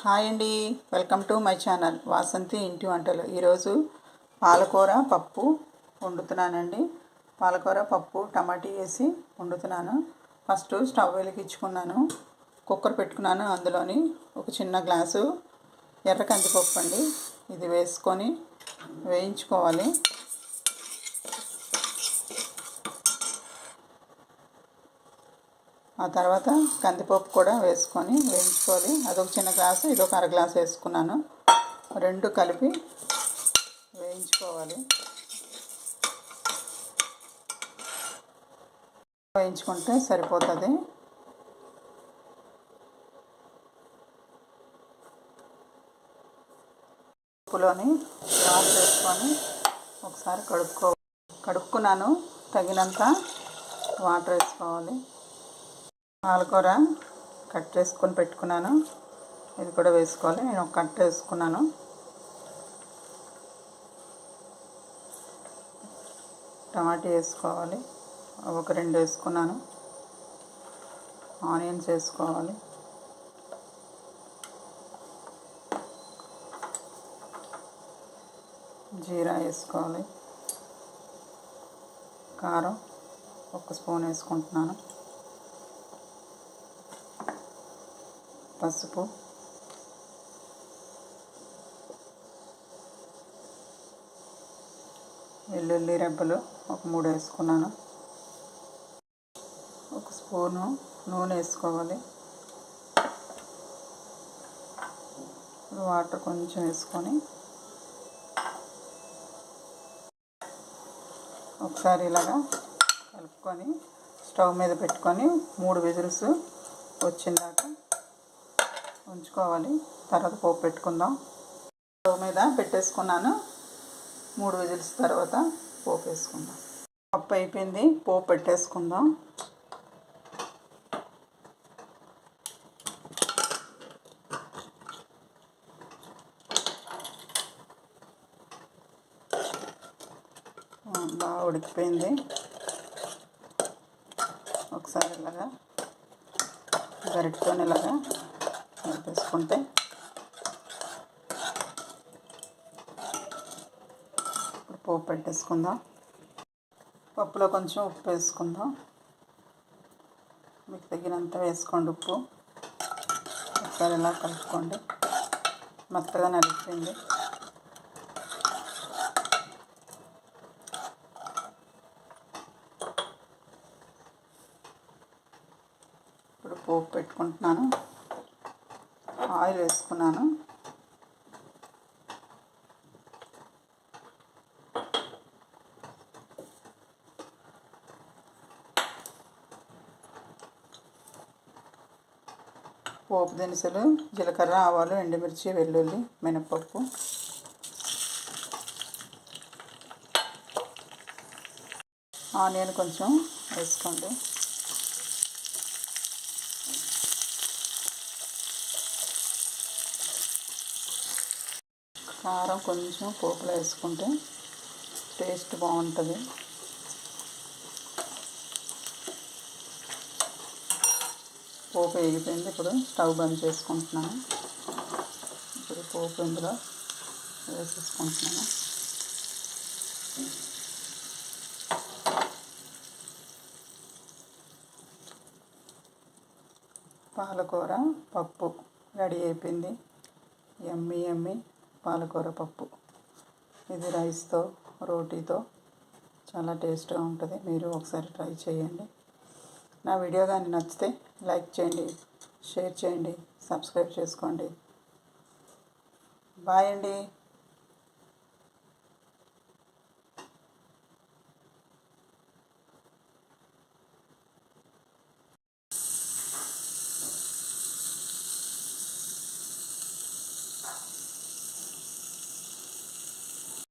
Hi అండి. Welcome to my channel Vasanthi ఇంటి వంటలు. ఈరోజు పాలకూర పప్పు వండుతున్నానండి. పాలకూర పప్పు టమాటీ వేసి వండుతున్నాను. ఫస్ట్ స్టవ్ వెలిగించుకున్నాను. కుక్కర్ పెట్టుకున్నాను అందులోని ఒక చిన్న గ్లాసు ఎర్ర కందిపప్పు అండి. ఇది వేసుకొని వేయించుకోవాలి. ఆ తర్వాత కందిపప్పు కూడా వేసుకొని వేయించుకోవాలి. అదొక చిన్న గ్లాసు ఇదొక అర గ్లాస్ వేసుకున్నాను. రెండు కలిపి వేయించుకోవాలి. వేయించుకుంటే సరిపోతుంది. పప్పులోని వాటర్ వేసుకొని ఒకసారి కడుక్కో కడుక్కున్నాను. తగినంత వాటర్ వేసుకోవాలి. పాలకూర కట్ చేసుకొని పెట్టుకున్నాను. ఇది కూడా వేసుకోవాలి. నేను ఒక కట్ వేసుకున్నాను. టమాటా వేసుకోవాలి. ఒక రెండు వేసుకున్నాను. ఆనియన్స్ వేసుకోవాలి. జీరా వేసుకోవాలి. కారం ఒక స్పూన్ వేసుకుంటున్నాను. పసుపు. వెల్లుల్లి రెబ్బలు ఒక మూడు వేసుకున్నాను. ఒక స్పూను నూనె వేసుకోవాలి. వాటర్ కొంచెం వేసుకొని ఒకసారి ఇలాగా కలుపుకొని స్టవ్ మీద పెట్టుకొని మూడు విజిల్స్ వచ్చిందాక ఉంచుకోవాలి. తర్వాత పోపు పెట్టుకుందాం. స్టవ్ మీద పెట్టేసుకున్నాను. మూడు విజిల్స్ తర్వాత పోపు వేసుకుందాం. పప్పు అయిపోయింది. పోపు పెట్టేసుకుందాం. బాగా ఉడికిపోయింది. ఒకసారి ఇలాగా గరిటతో ఇలాగా వేసుకుంటే ఇప్పుడు పోపు పెట్టేసుకుందాం. పప్పులో కొంచెం ఉప్పు వేసుకుందాం. మీకు తగినంత వేసుకోండి ఉప్పు. ఒకసారి ఇలా కలుపుకోండి. మెత్తగా నలిపింది. ఇప్పుడు పోపు పెట్టుకుంటున్నాను. ఆయిల్ వేసుకున్నాను. పోపు దినుసులు జీలకర్ర ఆవాలు ఎండుమిర్చి వెల్లుల్లి మినపప్పు. ఆనియన్ కొంచెం వేసుకోండి. కారం కొంచెం పోపులో వేసుకుంటే టేస్ట్ బాగుంటుంది. పోపు వేగిపోయింది. ఇప్పుడు స్టవ్ బంద్ చేసుకుంటున్నాను. ఇప్పుడు పోపు ఇందులో వేసేసుకుంటున్నాను. పాలకూర పప్పు రెడీ అయిపోయింది. ఎమ్మి ఎమ్మి పాలకూర పప్పు. ఇది రైస్తో రోటీతో చాలా టేస్ట్గా ఉంటుంది. మీరు ఒకసారి ట్రై చేయండి. నా వీడియో కానీ నచ్చితే లైక్ చేయండి షేర్ చేయండి సబ్స్క్రైబ్ చేసుకోండి. బాయ్ అండి.